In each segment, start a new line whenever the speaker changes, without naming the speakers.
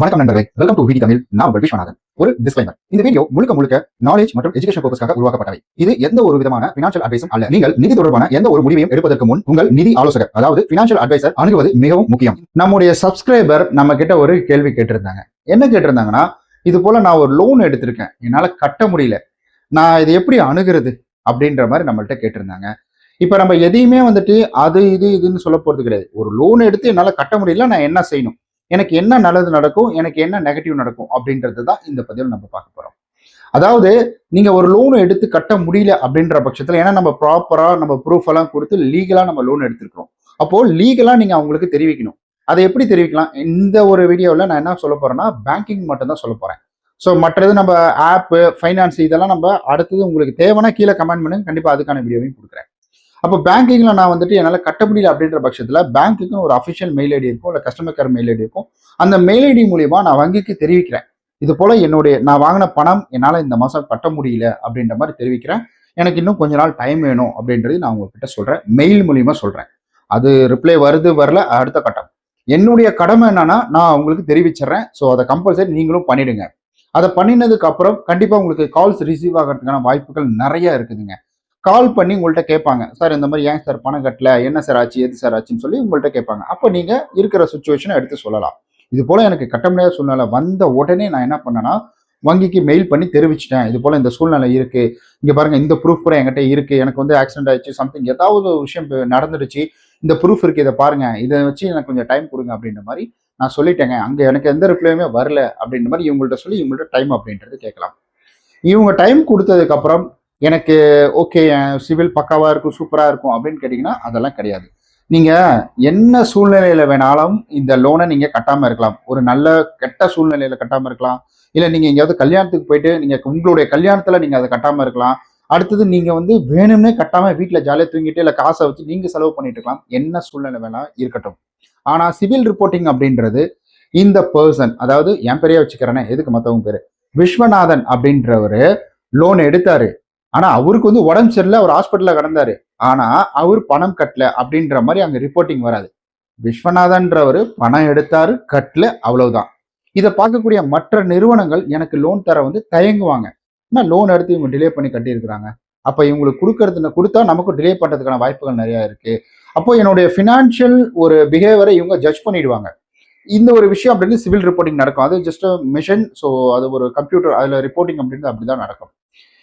வணக்கம் நண்பர்களே welcome to விடி தமிழ். நான் உங்கள் விஸ்வநாதன். ஒரு டிஸ்க்ளைமர் இந்த வீடியோ முழுக்க முழுக்க நாலேஜ் மற்றும் எஜுகேஷன் பர்பஸ்க்காக உருவாக்கப்பட்டவை. இது எந்த ஒரு விதமான பினான்சியல் அட்வைஸும் அல்ல. நீங்கள் நிதி தொடர்பான எந்த ஒரு முடிவையும் எடுப்பதற்கு முன் உங்கள் நிதி ஆலோசகர் அதாவது பினான்சியல் அட்வைசர் அணுகுவது மிகவும் முக்கியம்.
நம்முடைய சப்ஸ்கிரைபர் நம்ம கிட்ட ஒரு கேள்வி கேட்டிருந்தாங்க. என்ன கேட்டிருந்தாங்கன்னா இது போல நான் ஒரு லோன் எடுத்திருக்கேன். என்னால் கட்ட முடியல. நான் இதை எப்படி அணுகிறது அப்படின்ற மாதிரி நம்மள்கிட்ட கேட்டிருந்தாங்க. இப்போ நம்ம எதையுமே வந்துட்டு அது இது இதுன்னு சொல்ல போகிறது கிடையாது. ஒரு லோன் எடுத்து என்னால் கட்ட முடியல நான் என்ன செய்யணும்? எனக்கு என்ன நல்லது நடக்கும் எனக்கு என்ன நெகட்டிவ் நடக்கும் அப்படின்றது தான் இந்த பதிவில் நம்ம பார்க்க போகிறோம் அதாவது நீங்க ஒரு லோன் எடுத்து கட்ட முடியல அப்படின்ற பட்சத்துல ஏன்னா நம்ம ப்ராப்பரா நம்ம ப்ரூஃப் எல்லாம் கொடுத்து லீகலா நம்ம லோன் எடுத்திருக்கிறோம். அப்போ லீகலா நீங்க அவங்களுக்கு தெரிவிக்கணும். அதை எப்படி தெரிவிக்கலாம்? இந்த ஒரு வீடியோவில் நான் என்ன சொல்ல போறேன்னா பேங்கிங் மட்டும்தான் சொல்ல போறேன். ஸோ மற்றது நம்ம ஆப்பு ஃபைனான்ஸ் இதெல்லாம் நம்ம அடுத்தது உங்களுக்கு தேவைன்னா கீழே கமெண்ட் பண்ணுங்க. கண்டிப்பாக அதுக்கான வீடியோவையும் கொடுக்குறேன். அப்போ பேங்கிங்கில் நான் வந்துட்டு என்னால் கட்ட முடியல அப்படின்ற பட்சத்தில் பேங்க்குக்கு ஒரு அஃபிஷியல் மெயில் ஐடி இருக்கும் இல்லை கஸ்டமர் கேர் மெயில் ஐடி இருக்கும். அந்த மெயில் ஐடி மூலியமா நான் வங்கிக்கு தெரிவிக்கிறேன். இது போல என்னுடைய நான் வாங்கின பணம் என்னால் இந்த மாதம் கட்ட முடியல அப்படின்ற மாதிரி தெரிவிக்கிறேன். எனக்கு இன்னும் கொஞ்ச நாள் டைம் வேணும் அப்படின்றது நான் உங்ககிட்ட சொல்கிறேன் மெயில் மூலியமாக சொல்கிறேன் அது ரிப்ளை வருது வரல அடுத்த கட்டம். என்னுடைய கடமை என்னன்னா நான் உங்களுக்கு தெரிவிச்சிடுறேன். ஸோ அதை கம்பல்சரி நீங்களும் பண்ணிடுங்க. அதை பண்ணினதுக்கு அப்புறம் கண்டிப்பாக உங்களுக்கு கால்ஸ் ரிசீவ் ஆகிறதுக்கான வாய்ப்புகள் நிறைய இருக்குதுங்க. கால் பண்ணி உங்கள்கிட்ட கேட்பாங்க சார் இந்த மாதிரி ஏன் சார் பணம் கட்டல? என்ன சார் ஆச்சு? எது சார் ஆச்சுன்னு சொல்லி உங்கள்கிட்ட கேட்பாங்க. அப்போ நீங்கள் இருக்கிற சுச்சுவேஷனை எடுத்து சொல்லலாம். இது போல் எனக்கு கட்ட முடியாத சூழ்நிலை வந்த உடனே நான் என்ன பண்ணேன்னா வங்கிக்கு மெயில் பண்ணி தெரிவிச்சிட்டேன். இது போல் இந்த சூழ்நிலை இருக்குது இங்கே பாருங்கள் இந்த ப்ரூஃப் கூட என்கிட்ட இருக்குது எனக்கு வந்து ஆக்சிடென்ட் ஆயிடுச்சு சம்திங் ஏதாவது ஒரு விஷயம் நடந்துடுச்சு. இந்த ப்ரூஃப் இருக்குது இதை பாருங்கள் இதை வச்சு எனக்கு கொஞ்சம் டைம் கொடுங்க அப்படின்ற மாதிரி நான் சொல்லிட்டேங்க. அங்கே எனக்கு எந்த ரிப்ளையுமே வரல அப்படின்ற மாதிரி இவங்கள்ட்ட சொல்லி இவங்கள்ட்ட டைம் அப்படின்றது கேட்கலாம். இவங்க டைம் கொடுத்ததுக்கப்புறம் எனக்கு ஓகே சிவில் பக்காவா இருக்கும் சூப்பரா இருக்கும் அப்படின்னு கேட்டீங்கன்னா அதெல்லாம் கிடையாது. நீங்க என்ன சூழ்நிலையில வேணாலும் இந்த லோனை நீங்க கட்டாம இருக்கலாம். ஒரு நல்ல கெட்ட சூழ்நிலையில கட்டாம இருக்கலாம். இல்ல நீங்க எங்கேயாவது கல்யாணத்துக்கு போயிட்டு நீங்க உங்களுடைய கல்யாணத்துல நீங்க அதை கட்டாம இருக்கலாம். அடுத்தது நீங்க வந்து வேணும்னே கட்டாம வீட்டுல ஜாலியா தூங்கிட்டு இல்ல காசை வச்சு நீங்க செலவு பண்ணிட்டு இருக்கலாம். என்ன சூழ்நிலை வேணா இருக்கட்டும். ஆனா சிவில் ரிப்போர்ட்டிங் அப்படின்றது இந்த பர்சன் அதாவது என் பெரிய வச்சுக்கிறேனே எதுக்கு மத்தவங்க பேரு? விஸ்வநாதன் அப்படின்றவரு லோன் எடுத்தாரு. ஆனா அவருக்கு வந்து உடம்பு சரியில்லை அவர் ஹாஸ்பிட்டல்ல கிடந்தாரு. ஆனா அவர் பணம் கட்டல அப்படின்ற மாதிரி அங்க ரிப்போர்ட்டிங் வராது. விஸ்வநாதன்றவர் பணம் எடுத்தாரு கட்டல அவ்வளவுதான். இதை பார்க்கக்கூடிய மற்ற நிறுவனங்கள் எனக்கு லோன் தர வந்து தயங்குவாங்க. ஆனால் லோன் எடுத்து இவங்க டிலே பண்ணி கட்டியிருக்கிறாங்க? அப்ப இவங்களுக்கு கொடுக்கறதுல கொடுத்தா நமக்கு டிலே பண்றதுக்கான வாய்ப்புகள் நிறைய இருக்கு. அப்போ என்னுடைய ஃபினான்ஷியல் ஒரு பிஹேவியரை இவங்க ஜட்ஜ் பண்ணிடுவாங்க. இந்த ஒரு விஷயம் அப்படின்னு சிவில் ரிப்போர்ட்டிங் நடக்கும். அது ஜஸ்ட் மிஷின் ஸோ அது ஒரு கம்ப்யூட்டர் அதில் ரிப்போர்ட்டிங் அப்படின்றது அப்படிதான் நடக்கும்.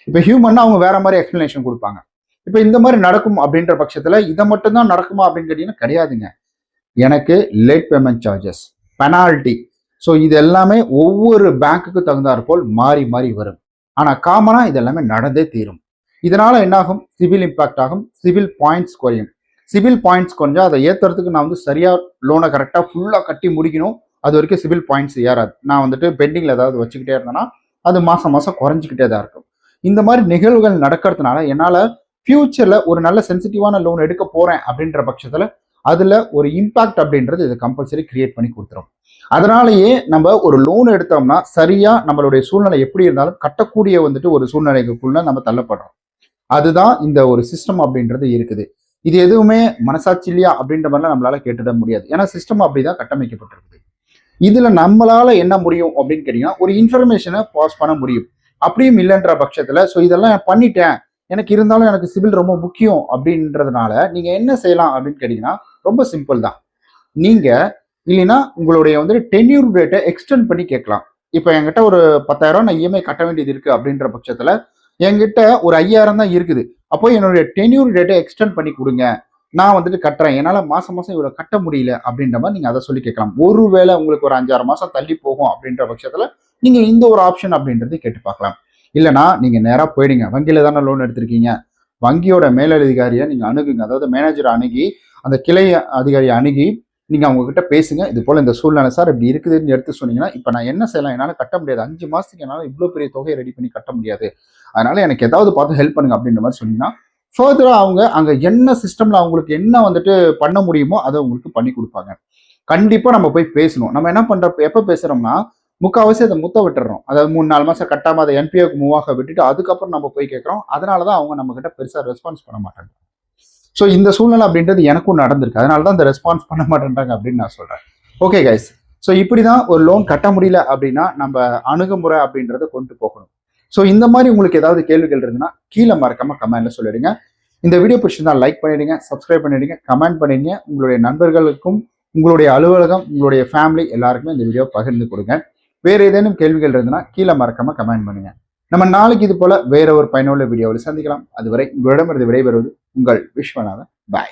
இப்போ ஹியூமன்னா அவங்க வேற மாதிரி எக்ஸ்பிளனேஷன் கொடுப்பாங்க. இப்போ இந்த மாதிரி நடக்கும் அப்படின்ற பட்சத்தில் இதை மட்டும்தான் நடக்குமா அப்படின்னு கேட்டீங்கன்னா கிடையாதுங்க. எனக்கு late payment charges penalty so இது எல்லாமே ஒவ்வொரு பேங்க்குக்கு தகுந்தாற் போல் மாறி மாறி வரும். ஆனால் காமனா இது எல்லாமே நடந்தே தீரும். இதனால என்னாகும்? சிவில் இம்பாக்ட் ஆகும். சிவில் பாயிண்ட்ஸ் குறையும். சிவில் பாயிண்ட்ஸ் கொஞ்சம் அதை ஏத்துறதுக்கு நான் வந்து சரியா லோனை கரெக்டாக ஃபுல்லாக கட்டி முடிக்கணும். அது வரைக்கும் சிவில் பாயிண்ட்ஸ் ஏறாது. நான் வந்துட்டு பெண்டிங்கில் ஏதாவது வச்சுக்கிட்டே இருந்தேன்னா அது மாதம் மாதம் குறைஞ்சிக்கிட்டே தான் இருக்கும். இந்த மாதிரி நிகழ்வுகள் நடக்கிறதுனால என்னால் ஃபியூச்சரில் ஒரு நல்ல சென்சிட்டிவான லோன் எடுக்க போகிறேன் அப்படின்ற பட்சத்தில் அதில் ஒரு இம்பாக்ட் அப்படின்றது இது கம்பல்சரி கிரியேட் பண்ணி கொடுத்துரும். அதனாலேயே நம்ம ஒரு லோன் எடுத்தோம்னா சரியாக நம்மளுடைய சூழ்நிலை எப்படி இருந்தாலும் கட்டக்கூடிய வந்துட்டு ஒரு சூழ்நிலைக்குள்ள நம்ம தள்ளப்படுறோம். அதுதான் இந்த ஒரு சிஸ்டம் அப்படின்றது இருக்குது. இது எதுவுமே மனசாட்சி இல்லையா அப்படின்ற மாதிரிலாம் நம்மளால கேட்டுட முடியாது. ஏன்னா சிஸ்டம் அப்படிதான் கட்டமைக்கப்பட்டிருக்குது. இதுல நம்மளால என்ன முடியும் அப்படின்னு கேட்டீங்கன்னா ஒரு இன்ஃபர்மேஷனை பாஸ் பண்ண முடியும். அப்படியும் இல்லைன்ற பட்சத்தில் ஸோ இதெல்லாம் பண்ணிட்டேன். எனக்கு இருந்தாலும் எனக்கு சிவில் ரொம்ப முக்கியம் அப்படின்றதுனால நீங்கள் என்ன செய்யலாம் அப்படின்னு கேட்டிங்கன்னா ரொம்ப சிம்பிள் தான். நீங்கள் இல்லைன்னா உங்களுடைய வந்து டென்யூர் டேட்டை எக்ஸ்டெண்ட் பண்ணி கேட்கலாம். இப்போ என்கிட்ட ஒரு பத்தாயிரம் நான் இஎம்ஐ கட்ட வேண்டியது இருக்குது அப்படின்ற பட்சத்தில் என்கிட்ட ஒரு ஐயாயிரம் தான் இருக்குது. அப்போ என்னுடைய டென்யூர் டேட்டை எக்ஸ்டெண்ட் பண்ணி கொடுங்க. நான் வந்துட்டு கட்டுறேன். என்னால் மாசம் மாசம் இவ்வளோ கட்ட முடியல அப்படின்ற மாதிரி நீங்கள் அதை சொல்லி கேட்கலாம். ஒருவேளை உங்களுக்கு ஒரு அஞ்சாறு மாசம் தள்ளி போகும் அப்படின்ற பட்சத்தில் நீங்கள் இந்த ஒரு ஆப்ஷன் அப்படின்றது கேட்டு பார்க்கலாம். இல்லைனா நீங்கள் நேராக போயிடுங்க. வங்கியில் தானே லோன் எடுத்திருக்கீங்க. வங்கியோட மேலதிகாரியை நீங்கள் அணுகுங்க. அதாவது மேனேஜர் அணுகி அந்த கிளை அதிகாரியை அணுகி நீங்கள் அவங்கக்கிட்ட பேசுங்க. இது போல் இந்த சூழ்நிலை சார் இப்படி இருக்குதுன்னு எடுத்து சொன்னீங்கன்னா இப்போ நான் என்ன செய்யலாம்? என்னால் கட்ட முடியாது. அஞ்சு மாதத்துக்கு என்னால் இவ்வளோ பெரிய தொகையை ரெடி பண்ணி கட்ட முடியாது. அதனால் எனக்கு ஏதாவது பார்த்து ஹெல்ப் பண்ணுங்க அப்படின்ற மாதிரி சொன்னீங்கன்னா ஃபர்தராக அவங்க அங்கே என்ன சிஸ்டமில் அவங்களுக்கு என்ன வந்துட்டு பண்ண முடியுமோ அதை உங்களுக்கு பண்ணி கொடுப்பாங்க. கண்டிப்பாக நம்ம போய் பேசணும். நம்ம என்ன பண்ணுறப்ப எப்போ பேசுகிறோம்னா முக்கால்வாசி அதை முத்த விட்டுறோம். அதாவது மூணு நாலு மாதம் கட்டாமல் அதை என்பிஓக்கு மூவ் ஆக விட்டுட்டு அதுக்கப்புறம் நம்ம போய் கேட்குறோம். அதனால தான் அவங்க நம்மக்கிட்ட பெருசாக ரெஸ்பான்ஸ் பண்ண மாட்டாங்க. ஸோ இந்த சூழ்நிலை அப்படின்றது எனக்கும் நடந்திருக்கு. அதனால தான் இந்த ரெஸ்பான்ஸ் பண்ண மாட்டேன்றாங்க அப்படின்னு நான் சொல்கிறேன் ஓகே கைஸ் ஸோ இப்படி தான் ஒரு லோன் கட்ட முடியல அப்படின்னா நம்ம அணுகுமுறை அப்படின்றத கொண்டு போகணும். ஸோ இந்த மாதிரி உங்களுக்கு ஏதாவது கேள்விகள் இருந்ததுன்னா கீழே மறக்காம கமெண்ட்ல சொல்லிடுங்க. இந்த வீடியோ பிடிச்சிருந்தா லைக் பண்ணிடுங்க சப்ஸ்கிரைப் பண்ணிடுங்க கமெண்ட் பண்ணிடுங்க. உங்களுடைய நண்பர்களுக்கும் உங்களுடைய அலுவலகம் உங்களுடைய ஃபேமிலி எல்லாருக்குமே இந்த வீடியோ பகிர்ந்து கொடுங்க. வேற ஏதேனும் கேள்விகள் இருந்ததுன்னா கீழே மறக்காம கமெண்ட் பண்ணுங்க. நம்ம நாளைக்கு இது போல வேற ஒரு பயனுள்ள வீடியோவில் சந்திக்கலாம். அதுவரை உங்களிடமிருந்து விடைபெறுவது உங்கள் விஸ்வநாதன். பாய்